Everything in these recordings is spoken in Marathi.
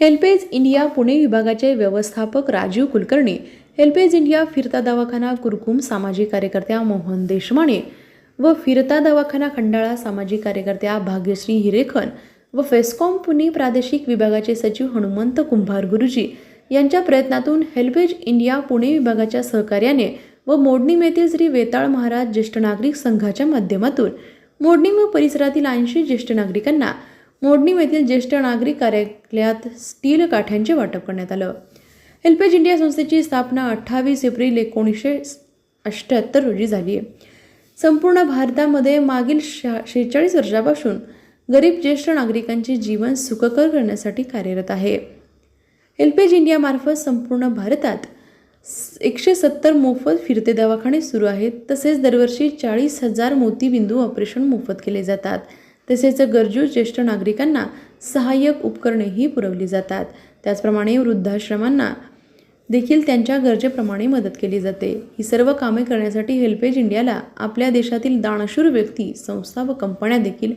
हेल्पेज इंडिया पुणे विभागाचे व्यवस्थापक राजीव कुलकर्णी हेल्पेज इंडिया फिरता दवाखाना कुरकुम सामाजिक कार्यकर्त्या मोहन देशमाने व फिरता दवाखाना खंडाळा सामाजिक कार्यकर्त्या भाग्यश्री हिरेखन व फेस्कॉम पुणे प्रादेशिक विभागाचे सचिव हनुमंत कुंभार गुरुजी यांच्या प्रयत्नातून हेल्पेज इंडिया पुणे विभागाच्या सहकार्याने व मोडणीम येथील श्री वेताळ महाराज ज्येष्ठ नागरिक संघाच्या माध्यमातून मोडणीम व परिसरातील ऐंशी ज्येष्ठ नागरिकांना मोडणीम येथील ज्येष्ठ नागरिक कार्यालयात स्टील काठ्यांचे वाटप करण्यात आलं. हेल्पेज इंडिया संस्थेची स्थापना अठ्ठावीस एप्रिल एकोणीसशे अठ्ठ्याहत्तर रोजी झाली. आहे संपूर्ण भारतामध्ये मागील शा शेहेचाळीस वर्षापासून गरीब ज्येष्ठ नागरिकांचे जीवन सुखकर करण्यासाठी कार्यरत आहे. हेल्पेज इंडियामार्फत संपूर्ण भारतात स- एकशे सत्तर मोफत फिरते दवाखाने सुरू आहेत. तसेच दरवर्षी चाळीस हजार मोतीबिंदू ऑपरेशन मोफत केले जातात. तसेच गरजू ज्येष्ठ नागरिकांना सहाय्यक उपकरणेही पुरवली जातात. त्याचप्रमाणे वृद्धाश्रमांना देखील त्यांच्या गरजेप्रमाणे मदत केली जाते. ही सर्व कामे करण्यासाठी हेल्पेज इंडियाला आपल्या देशातील दानशूर व्यक्ती संस्था व कंपन्या देखील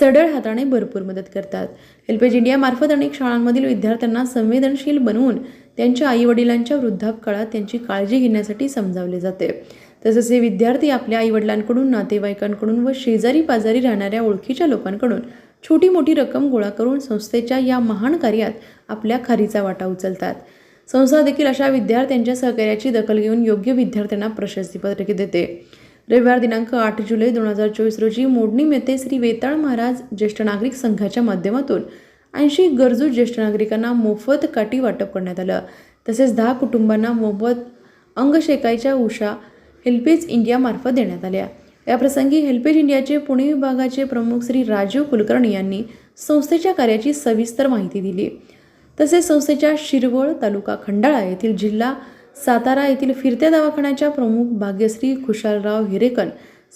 सडळ हाताने भरपूर मदत करतात. हेल्पेज इंडियामार्फत अनेक शाळांमधील विद्यार्थ्यांना संवेदनशील बनवून त्यांच्या आईवडिलांच्या वृद्धापकाळात त्यांची काळजी घेण्यासाठी समजावले जाते. तसेच हे विद्यार्थी आपल्या आईवडिलांकडून नातेवाईकांकडून व शेजारी पाजारी राहणाऱ्या ओळखीच्या लोकांकडून छोटी मोठी रक्कम गोळा करून संस्थेच्या या महान कार्यात आपल्या खारीचा वाटा उचलतात. संस्था देखील अशा विद्यार्थ्यांच्या सहकार्याची दखल घेऊन योग्य विद्यार्थ्यांना प्रशस्तीपत्रके देते. रविवार दिनांक आठ जुलै दोन हजार चोवीस रोजी मोडणीम येथे श्री वेताळ महाराज ज्येष्ठ नागरिक संघाच्या माध्यमातून ऐंशी गरजू ज्येष्ठ नागरिकांना मोफत काठी वाटप करण्यात आलं. तसेच दहा कुटुंबांना मोफत अंग शेकायच्या उषा हेल्पेज इंडियामार्फत देण्यात आल्या. याप्रसंगी हेल्पेज इंडियाचे पुणे विभागाचे प्रमुख श्री राजीव कुलकर्णी यांनी संस्थेच्या कार्याची सविस्तर माहिती दिली. तसेच संस्थेच्या शिरवळ तालुका खंडाळा येथील जिल्हा सातारा येथील फिरत्या दवाखान्याच्या प्रमुख भाग्यश्री खुशालराव हिरेकन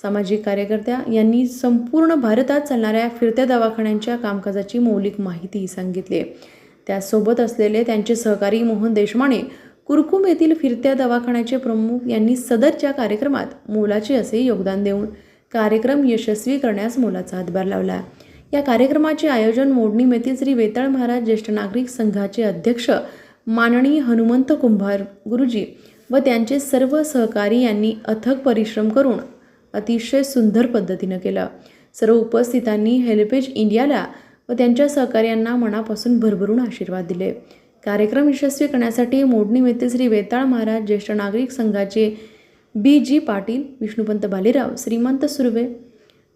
सामाजिक कार्यकर्त्या यांनी संपूर्ण भारतात चालणाऱ्या फिरत्या दवाखान्यांच्या कामकाजाची मौलिक माहिती सांगितली. त्यासोबत असलेले त्यांचे सहकारी मोहन देशमाने कुरकुम येथील फिरत्या दवाखान्याचे प्रमुख यांनी सदरच्या कार्यक्रमात मोलाचे असे योगदान देऊन कार्यक्रम यशस्वी करण्यास मोलाचा हातभार लावला. या कार्यक्रमाचे आयोजन मोडणीम येथील श्री वेताळ महाराज ज्येष्ठ नागरिक संघाचे अध्यक्ष माननीय हनुमंत कुंभार गुरुजी व त्यांचे सर्व सहकारी यांनी अथक परिश्रम करून अतिशय सुंदर पद्धतीनं केलं. सर्व उपस्थितांनी हेल्पेज इंडियाला व त्यांच्या सहकार्यांना मनापासून भरभरून आशीर्वाद दिले. कार्यक्रम यशस्वी करण्यासाठी मोडणी येथील श्री वेताळ महाराज ज्येष्ठ नागरिक संघाचे बी जी पाटील विष्णुपंत बालेराव श्रीमंत सुर्वे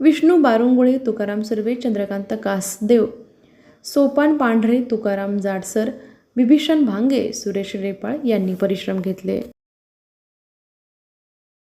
विष्णू बारुंगुळे तुकाराम सुर्वे चंद्रकांत कासदेव सोपान पांढरे तुकाराम जाडसर बिभीषण भांगे सुरेश रेपाळ यांनी परिश्रम घेतले.